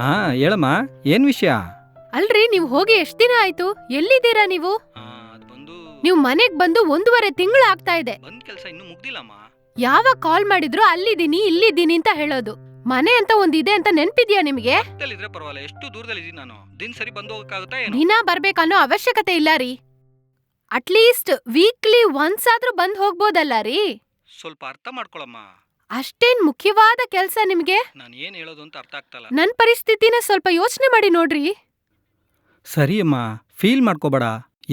ಹಾ ಹೇಳಮ್ಮ ಏನ್ ವಿಷಯ? ಅಲ್ರಿ ನೀವ್ ಹೋಗಿ ಎಷ್ಟ್ ದಿನ ಆಯ್ತು? ಎಲ್ಲಿದ್ದೀರಾ ನೀವು? ನೀವ್ ಮನೆಗ್ ಬಂದು ಒಂದೂವರೆ ತಿಂಗಳು ಆಗ್ತಾ ಇದೆ. ಬಂದ್ ಕೆಲಸ ಇನ್ನೂ ಮುಗ್ದಿಲ್ಲಮ್ಮ. ಯಾವಾಗ ಕಾಲ್ ಮಾಡಿದ್ರು ಅಲ್ಲಿದ್ದೀನಿ ಇಲ್ಲಿದ್ದೀನಿ ಅಂತ ಹೇಳೋದು. ಮನೆ ಅಂತ ಒಂದಿದೆ ಅಂತ ನೆನ್ಪಿದ್ಯಾ ನಿಮ್ಗೆ? ಇದ್ರೆ ಪರವಾಗಿಲ್ಲ ಎಷ್ಟು ದೂರದಲ್ಲಿದ್ದೀನಿ ನಾನು? ದಿನ ಸರಿ ಬಂದು ಹೋಗಕ್ಕಾಗುತ್ತಾ ದಿನ ಬರ್ಬೇಕನ್ನೋ ಅವಶ್ಯಕತೆ ಇಲ್ಲ ರೀ. ಅಟ್ಲೀಸ್ಟ್ ವೀಕ್ಲಿ ಒನ್ಸ್ ಆದ್ರೂ ಬಂದ್ ಹೋಗ್ಬೋದಲ್ಲ ರೀ? ಸ್ವಲ್ಪ ಅರ್ಥ ಮಾಡ್ಕೊಳಮ್ಮ. ಅಷ್ಟೇನ್ ಮುಖ್ಯವಾದ ಕೆಲ್ಸ ನಿಮ್ಗೆ? ನಾನು ಏನ್ ಹೇಳೋದು ಅಂತ ಅರ್ಥ ಆಗ್ತಲ್ಲ. ನನ್ ಪರಿಸ್ಥಿತಿನ ಸ್ವಲ್ಪ ಯೋಚನೆ ಮಾಡಿ ನೋಡ್ರಿ. ಸರಿ ಅಮ್ಮ ಫೀಲ್ ಮಾಡ್ಕೋಬೇಡ.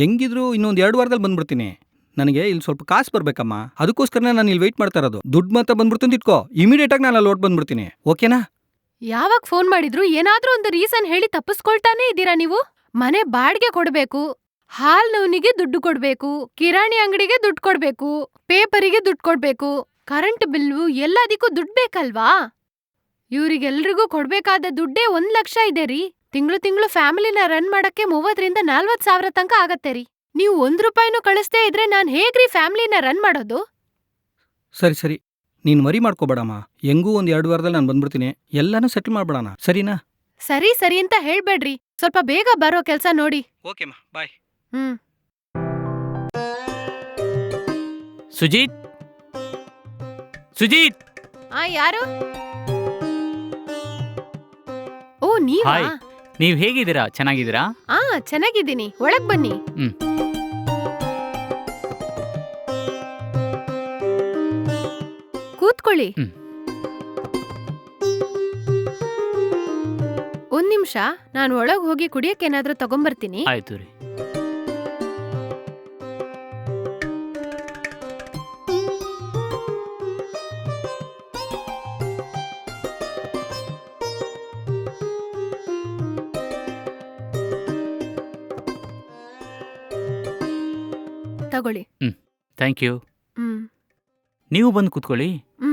ಹೆಂಗಿದ್ರು ಇನ್ನೊಂದ್ ಎರಡು ವಾರದಲ್ಲಿ ಬಂದ್ಬಿಡ್ತೀನಿ. ನನಗೆ ಇಲ್ಲಿ ಸ್ವಲ್ಪ ಕಾಸು ಬರ್ಬೇಕಮ್ಮ. ಅದಕ್ಕೋಸ್ಕರನೇ ನಾನು ಇಲ್ಲಿ ವೆಯ್ಟ್ ಮಾಡ್ತಾ ಇರೋದು. ದುಡ್ಡು ಮಾತ್ರ ಬಂದ್ಬಿಡ್ತು ಅಂತ ಇಟ್ಕೋ. ಇಮಿಡಿಯೇಟ್ ಆಗಿ ನಾನು ಅಲ್ಲಿ ಹೊರ್ಟ್ ಬಂದ್ಬಿಡ್ತೀನಿ. ಓಕೆನಾ ಯಾವಾಗ ಫೋನ್ ಮಾಡಿದ್ರು ಏನಾದ್ರೂ ಒಂದು ರೀಸನ್ ಹೇಳಿ ತಪ್ಪಿಸ್ಕೊಳ್ತಾನೆ ಇದ್ದೀರಾ ನೀವು? ಮನೆ ಬಾಡ್ಗೆ ಕೊಡ್ಬೇಕು ಹಾಲ್ ನೋವ್ನಿಗೆ ದುಡ್ಡು ಕೊಡ್ಬೇಕು ಕಿರಾಣಿ ಅಂಗಡಿಗೆ ದುಡ್ಡು ಕೊಡ್ಬೇಕು ಪೇಪರಿಗೆ ದುಡ್ಡು ಕೊಡ್ಬೇಕು. ಕರೆಂಟ್ ಬಿಲ್ಲು ಎಲ್ಲದಕ್ಕೂ ದುಡ್ಡು ಬೇಕಲ್ವಾ? ಇವ್ರಿಗೆಲ್ರಿಗೂ ಕೊಡ್ಬೇಕಾದ ದುಡ್ಡೇ ಒಂದ್ ಲಕ್ಷ ಇದೆ ರೀ. ತಿಂಗಳು ತಿಂಗಳು ಫ್ಯಾಮಿಲಿನ ರನ್ ಮಾಡಕ್ಕೆ ಮೂವತ್ತರಿಂದ ನಲ್ವತ್ ಸಾವಿರ ತನಕ ಆಗತ್ತೆ ರೀ. ನೀವು ಒಂದ್ ರೂಪಾಯಿನೂ ಕಳಿಸ್ದೇ ಇದ್ರೆ ನಾನ್ ಹೇಗ್ರಿ ಫ್ಯಾಮಿಲಿನ ರನ್ ಮಾಡೋದು? ಸರಿ ಸರಿ. ನೀನು ಮರಿ ಮಾಡ್ಕೋಬೇಡಮ್ಮ. ಹೆಂಗೂ ಒಂದು ಎರಡು ವಾರದಲ್ಲಿ ನಾನು ಬಂದ್ಬಿಡ್ತೀನಿ. ಎಲ್ಲಾನು ಸೆಟ್ಲ್ ಮಾಡ್ಬಿಡೋಣ. ಸರಿನಾ? ಸರಿ ಸರಿ ಅಂತ ಹೇಳ್ಬೇಡ್ರಿ. ಸ್ವಲ್ಪ ಬೇಗ ಬರೋ ಕೆಲ್ಸ ನೋಡಿ. ಓಕೆಮ್ಮ ಬಾಯ್. ಹ್ಮ್. ಸುಜೀತ್? ಸುಜೀತ್! ಆ ಯಾರು? ಓ ನೀವಾ? ಹಾಯ್. ನೀವ್ ಹೇಗಿದ್ದೀರಾ? ಚೆನ್ನಾಗಿದ್ದೀರಾ? ಆ ಚೆನ್ನಾಗಿದ್ದೀನಿ. ಒಳಗ್ ಬನ್ನಿ. ಹ್ಮ್. ಕೂತ್ಕೊಳ್ಳಿ. ಹ್ಮ್. ಒಂದ್ ನಿಮಿಷ. ನಾನು ಒಳಗ್ ಹೋಗಿ ಕುಡಿಯಕ್ಕೆ ಏನಾದ್ರೂ ತಗೊಂಬರ್ತೀನಿ. ಆಯ್ತು ರೀ. ತಗೊಳ್ಳಿ. ಥ್ಯಾಂಕ್ ಯು ಹ್ಮ್. ನೀವು ಬಂದು ಕೂತ್ಕೊಳ್ಳಿ. ಹ್ಮ್.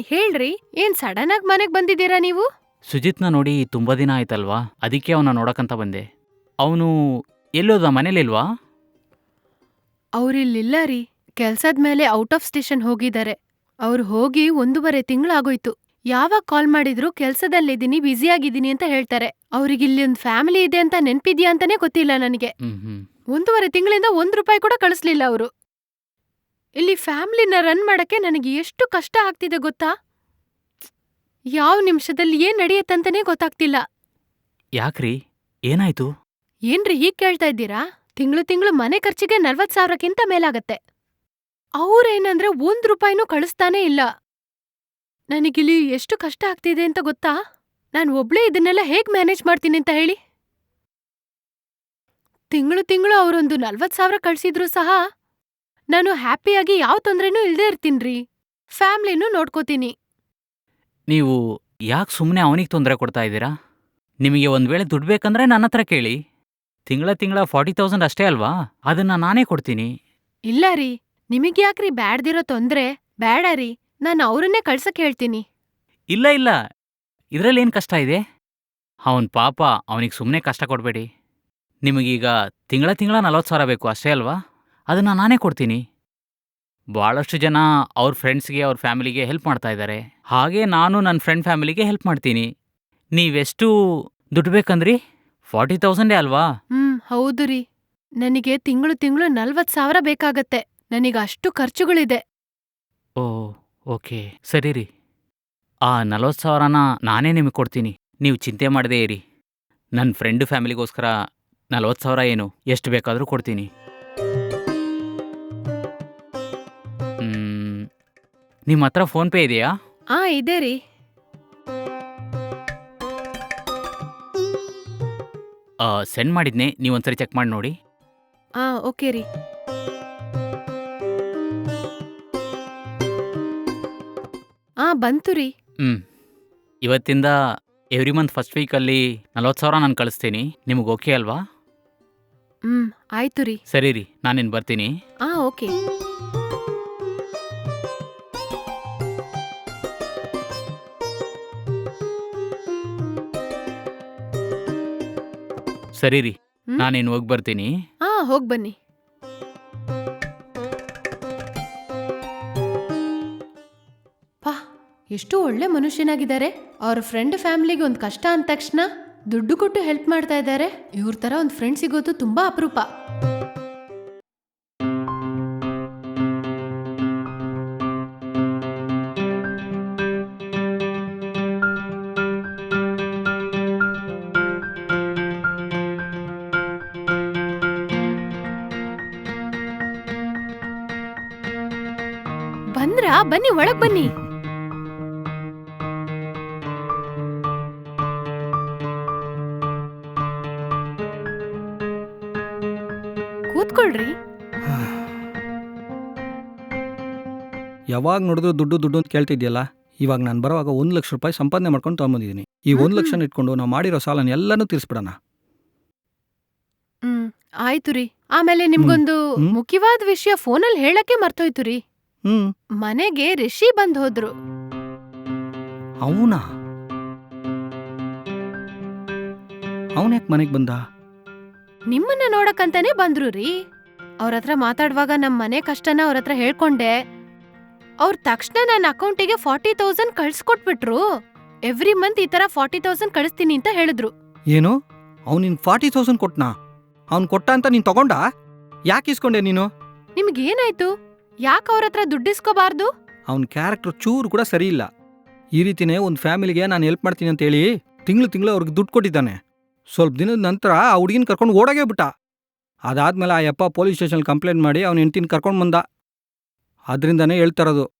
ಹೇಳ್ರಿ ಏನ್ ಸಡನ್ ಆಗಿ ಮನೆಗ್ ಬಂದಿದ್ದೀರಾ ನೀವು? ಸುಜಿತ್ನ ನೋಡಿ ತುಂಬಾ ದಿನ ಆಯ್ತಲ್ವಾ? ಅದಕ್ಕೆ ಅವನ ನೋಡಕಂತ ಬಂದೆ. ಅವನು ಎಲ್ಲೋದ ಮನೇಲಿಲ್ವಾ? ಅವ್ರಿಲ್ಲಿಲ್ಲ ರೀ ಕೆಲ್ಸದ ಮೇಲೆ ಔಟ್ ಆಫ್ ಸ್ಟೇಷನ್ ಹೋಗಿದ್ದಾರೆ. ಅವ್ರು ಹೋಗಿ ಒಂದೂವರೆ ತಿಂಗಳಾಗೋಯ್ತು. ಯಾವಾಗ ಕಾಲ್ ಮಾಡಿದ್ರು ಕೆಲ್ಸದಲ್ಲಿದ್ದೀನಿ ಬ್ಯುಸಿಯಾಗಿದ್ದೀನಿ ಅಂತ ಹೇಳ್ತಾರೆ. ಅವ್ರಿಗೆ ಇಲ್ಲಿ ಒಂದ್ ಫ್ಯಾಮಿಲಿ ಇದೆ ಅಂತ ನೆನ್ಪಿದ್ಯಾ ಅಂತಾನೆ ಗೊತ್ತಿಲ್ಲ ನನಗೆ. ಹ್ಮ್ ಹ್ಮ್. ಒಂದೂವರೆ ತಿಂಗಳಿಂದ ಒಂದ್ ರೂಪಾಯಿ ಕೂಡ ಕಳಿಸ್ಲಿಲ್ಲ ಅವರು. ಇಲ್ಲಿ ಫ್ಯಾಮ್ಲಿನ ರನ್ ಮಾಡಕ್ಕೆ ನನಗೆ ಎಷ್ಟು ಕಷ್ಟ ಆಗ್ತಿದೆ ಗೊತ್ತಾ? ಯಾವ ನಿಮಿಷದಲ್ಲಿ ಏನ್ ನಡೆಯತ್ತಂತಾನೆ ಗೊತ್ತಾಗ್ತಿಲ್ಲ. ಯಾಕ್ರಿ? ಏನಾಯ್ತು? ಏನ್ರಿ ಹೀಗ್ ಕೇಳ್ತಾ ಇದ್ದೀರಾ? ತಿಂಗಳು ತಿಂಗಳು ಮನೆ ಖರ್ಚಿಗೆ ನಲ್ವತ್ ಸಾವಿರಕ್ಕಿಂತ ಮೇಲಾಗತ್ತೆ. ಅವ್ರೇನಂದ್ರೆ ಒಂದ್ ರೂಪಾಯಿನೂ ಕಳಿಸ್ತಾನೇ ಇಲ್ಲ. ನನಗಿಲ್ಲಿ ಎಷ್ಟು ಕಷ್ಟ ಆಗ್ತಿದೆ ಅಂತ ಗೊತ್ತಾ? ನಾನ್ ಒಬ್ಳೇ ಇದನ್ನೆಲ್ಲ ಹೇಗ್ ಮ್ಯಾನೇಜ್ ಮಾಡ್ತೀನಿ ಅಂತ ಹೇಳಿ? ತಿಂಗಳು ತಿಂಗಳು ಅವರೊಂದು ನಲ್ವತ್ ಸಾವಿರ ಕಳ್ಸಿದ್ರು ಸಹ ನಾನು ಹ್ಯಾಪಿಯಾಗಿ ಯಾವ ತೊಂದ್ರೆನೂ ಇಲ್ದೇ ಇರ್ತೀನ್ರಿ. ಫ್ಯಾಮ್ಲಿನೂ ನೋಡ್ಕೋತೀನಿ. ನೀವು ಯಾಕೆ ಸುಮ್ಮನೆ ಅವನಿಗೆ ತೊಂದರೆ ಕೊಡ್ತಾ ಇದ್ದೀರಾ? ನಿಮಗೆ ಒಂದು ವೇಳೆ ದುಡ್ಡು ಬೇಕಂದ್ರೆ ನನ್ನ ಹತ್ರ ಕೇಳಿ. ತಿಂಗಳ ತಿಂಗಳ ಫಾರ್ಟಿ ತೌಸಂಡ್ ಅಷ್ಟೇ ಅಲ್ವಾ? ಅದನ್ನ ನಾನೇ ಕೊಡ್ತೀನಿ. ಇಲ್ಲ ರೀ. ನಿಮಗ್ಯಾಕ್ರಿ ಬ್ಯಾಡ್ದಿರೋ ತೊಂದ್ರೆ? ಬೇಡ ರೀ. ನಾನು ಅವ್ರನ್ನೇ ಕಳ್ಸಕ್ ಹೇಳ್ತೀನಿ. ಇಲ್ಲ ಇಲ್ಲ. ಇದರಲ್ಲಿ ಏನು ಕಷ್ಟ ಇದೆ? ಅವನ ಪಾಪ ಅವನಿಗೆ ಸುಮ್ಮನೆ ಕಷ್ಟ ಕೊಡಬೇಡಿ. ನಿಮಗೀಗ ತಿಂಗಳ ತಿಂಗಳ ನಲವತ್ತು ಸಾವಿರ ಬೇಕು ಅಷ್ಟೇ ಅಲ್ವಾ? ಅದನ್ನು ನಾನೇ ಕೊಡ್ತೀನಿ. ಭಾಳಷ್ಟು ಜನ ಅವ್ರ ಫ್ರೆಂಡ್ಸ್ಗೆ ಅವ್ರ ಫ್ಯಾಮಿಲಿಗೆ ಹೆಲ್ಪ್ ಮಾಡ್ತಾ ಇದ್ದಾರೆ. ಹಾಗೆ ನಾನು ನನ್ನ ಫ್ರೆಂಡ್ ಫ್ಯಾಮಿಲಿಗೆ ಹೆಲ್ಪ್ ಮಾಡ್ತೀನಿ. ನೀವೆಷ್ಟು ದುಡ್ಡು ಬೇಕಂದ್ರಿ? ಫಾರ್ಟಿ ತೌಸಂಡೇ ಅಲ್ವಾ? ಹ್ಮ್ ಹೌದು ರೀ. ನನಗೆ ತಿಂಗಳು ತಿಂಗಳು ನಲ್ವತ್ ಸಾವಿರ ಬೇಕಾಗತ್ತೆ. ನನಗೆ ಅಷ್ಟು ಖರ್ಚುಗಳಿದೆ. ಓ ಓಕೆ. ಸರಿ ರೀ. ಆ ನಲ್ವತ್ತು ಸಾವಿರನ ನಾನೇ ನಿಮಗೆ ಕೊಡ್ತೀನಿ. ನೀವು ಚಿಂತೆ ಮಾಡದೇ ಇರಿ. ನನ್ನ ಫ್ರೆಂಡು ಫ್ಯಾಮಿಲಿಗೋಸ್ಕರ ನಲ್ವತ್ತು ಸಾವಿರ ಏನು? ಎಷ್ಟು ಬೇಕಾದರೂ ಕೊಡ್ತೀನಿ. ನಿಮ್ಮ ಹತ್ರ ಫೋನ್ಪೇ ಇದೆಯಾ? ಆ ಇದೆ ರೀ. ಸೆಂಡ್ ಮಾಡಿದ್ನೆ. ನೀವು ಒಂದ್ಸರಿ ಚೆಕ್ ಮಾಡಿ ನೋಡಿ. ಆ ಓಕೆ ರೀ. ಆ ಬಂತು ರೀ. ಹ್ಞೂ ಇವತ್ತಿಂದ ಎವ್ರಿ ಮಂತ್ ಫಸ್ಟ್ ವೀಕಲ್ಲಿ ನಲ್ವತ್ತು ಸಾವಿರ ನಾನು ಕಳಿಸ್ತೀನಿ. ನಿಮಗೆ ಓಕೆ ಅಲ್ವಾ? ಹ್ಮ್ ಆಯ್ತು ರೀ. ಸರಿ ರೀ ನಾನೇನು ಬರ್ತೀನಿ. ಆ ಓಕೆ. ಸರಿ ರೀ ಹ್ಮ್? ನಾನೇನು ಹೋಗಿ ಬರ್ತೀನಿ. ಹಾ ಹೋಗಿ ಬನ್ನಿ. ಪಾ ಎಷ್ಟು ಒಳ್ಳೆ ಮನುಷ್ಯನಾಗಿದ್ದಾರೆ. ಅವ್ರ ಫ್ರೆಂಡ್ ಫ್ಯಾಮಿಲಿಗೆ ಒಂದು ಕಷ್ಟ ಅಂದ ತಕ್ಷಣ ದುಡ್ಡು ಕೊಟ್ಟು ಹೆಲ್ಪ್ ಮಾಡ್ತಾ ಇದ್ದಾರೆ. ಇವ್ರ ತರ ಒಂದು ಫ್ರೆಂಡ್ ಸಿಗೋದು ತುಂಬಾ ಅಪರೂಪ. ಬಂದ್ರಾ ಬನ್ನಿ ಒಳಗ್ ಬನ್ನಿ. ಕೂತ್ಕೊಳ್ರಿ. ಯಾವಾಗ ನೋಡಿದ್ರು ದುಡ್ಡು ದುಡ್ಡು ಅಂತ ಕೇಳ್ತಿದ್ಯಲ್ಲ ಇವಾಗ ನಾನು ಬರುವಾಗ ಒಂದು ಲಕ್ಷ ರೂಪಾಯಿ ಸಂಪಾದನೆ ಮಾಡ್ಕೊಂಡು ತಗೊಂಬಂದಿದ್ದೀನಿ ಈ ಒಂದು. ಲಕ್ಷನ ಇಟ್ಕೊಂಡು ನಾವು ಮಾಡಿರೋ ಸಾಲನ ಎಲ್ಲನೂ ತೀರಿಸ್ಬಿಡೋಣ. ಹ್ಮ್ ಆಯ್ತು ರೀ. ಆಮೇಲೆ ನಿಮ್ಗೊಂದು. ಮುಖ್ಯವಾದ ವಿಷಯ ಫೋನಲ್ಲಿ ಹೇಳಕ್ಕೆ ಮರ್ತೋಯ್ತು ರೀ. ಹ್ಞೂ ಮನೆಗೆ ರಿಷಿ ಬಂದ್ ಹೋದ್ರು. ಅವನಾ? ಅವನ್ಯಾಕೆ ಮನೆಗೆ ಬಂದ? ನಿಮ್ಮನ್ನ ನೋಡಕ್ಕಂತಾನೆ ಬಂದ್ರು ರೀ. ಅವ್ರ ಹತ್ರ ಮಾತಾಡುವಾಗ ನಮ್ ಮನೆ ಕಷ್ಟನ ಅವ್ರ ಹತ್ರ ಹೇಳ್ಕೊಂಡೆ. ಅವ್ರ ತಕ್ಷಣ ನನ್ನ ಅಕೌಂಟಿಗೆ ಫಾರ್ಟಿ ತೌಸಂಡ್ ಕಳ್ಸ್ಕೊಟ್ಬಿಟ್ರು. ಎವ್ರಿ ಮಂತ್ ಈ ತರ ಫಾರ್ಟಿ ತೌಸಂಡ್ ಕಳಿಸ್ತೀನಿ ಅಂತ ಹೇಳಿದ್ರು. ಏನು? ಅವ್ನಿನ್ ಫಾರ್ಟಿ ತೌಸಂಡ್ ಕೊಟ್ನಾ? ಅವ್ನು ಕೊಟ್ಟ ಅಂತ ನೀನು ತಗೊಂಡ? ಯಾಕೆ ಇಸ್ಕೊಂಡೆ ನೀನು? ನಿಮ್ಗೇನಾಯ್ತು ಯಾಕೆ ಅವ್ರ ಹತ್ರ ದುಡ್ಡಿಸ್ಕೋಬಾರ್ದು? ಅವ್ನ ಕ್ಯಾರೆಕ್ಟರ್ ಚೂರು ಕೂಡ ಸರಿ ಇಲ್ಲ. ಈ ರೀತಿನೇ ಒಂದು ಫ್ಯಾಮಿಲಿಗೆ ನಾನು ಹೆಲ್ಪ್ ಮಾಡ್ತೀನಿ ಅಂತ ಹೇಳಿ ತಿಂಗಳು ತಿಂಗಳು ಅವ್ರಿಗೆ ದುಡ್ಡು ಕೊಟ್ಟಿದ್ದಾನೆ. ಸ್ವಲ್ಪ ದಿನದ ನಂತರ ಆ ಹುಡುಗಿನ ಕರ್ಕೊಂಡು ಓಡೋಗೇ ಬಿಟ್ಟ. ಅದಾದ್ಮೇಲೆ ಆ ಯಪ್ಪ ಪೊಲೀಸ್ ಸ್ಟೇಷನ್ ಕಂಪ್ಲೇಂಟ್ ಮಾಡಿ ಅವ್ನ ಹೆಂಡ್ತಿನ ಕರ್ಕೊಂಡು ಬಂದ. ಅದರಿಂದನೇ ಹೇಳ್ತಾರದು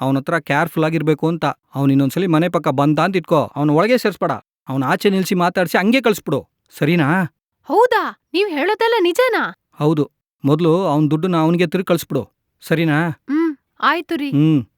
ಅವನ ಹತ್ರ ಕೇರ್ಫುಲ್ ಆಗಿರ್ಬೇಕು ಅಂತ. ಅವ್ನು ಇನ್ನೊಂದ್ಸಲಿ ಮನೆ ಪಕ್ಕ ಬಂದ ಅಂತ ಇಟ್ಕೋ ಅವ್ನ ಒಳಗೆ ಸೇರಿಸ್ಬೇಡ. ಅವ್ನ ಆಚೆ ನಿಲ್ಸಿ ಮಾತಾಡಿಸಿ ಹಂಗೆ ಕಳಿಸ್ಬಿಡು. ಸರಿನಾ? ಹೌದಾ? ನೀವ್ ಹೇಳೋದೆಲ್ಲ ನಿಜನಾ? ಹೌದು. ಮೊದಲು ಅವ್ನ ದುಡ್ಡನ್ನ ಅವನಿಗೆ ತಿರುಗಿ ಕಳಿಸ್ಬಿಡು. ಸರಿನಾ? ಹ್ಮ್ ಆಯ್ತು ರೀ. ಹ್ಮ್.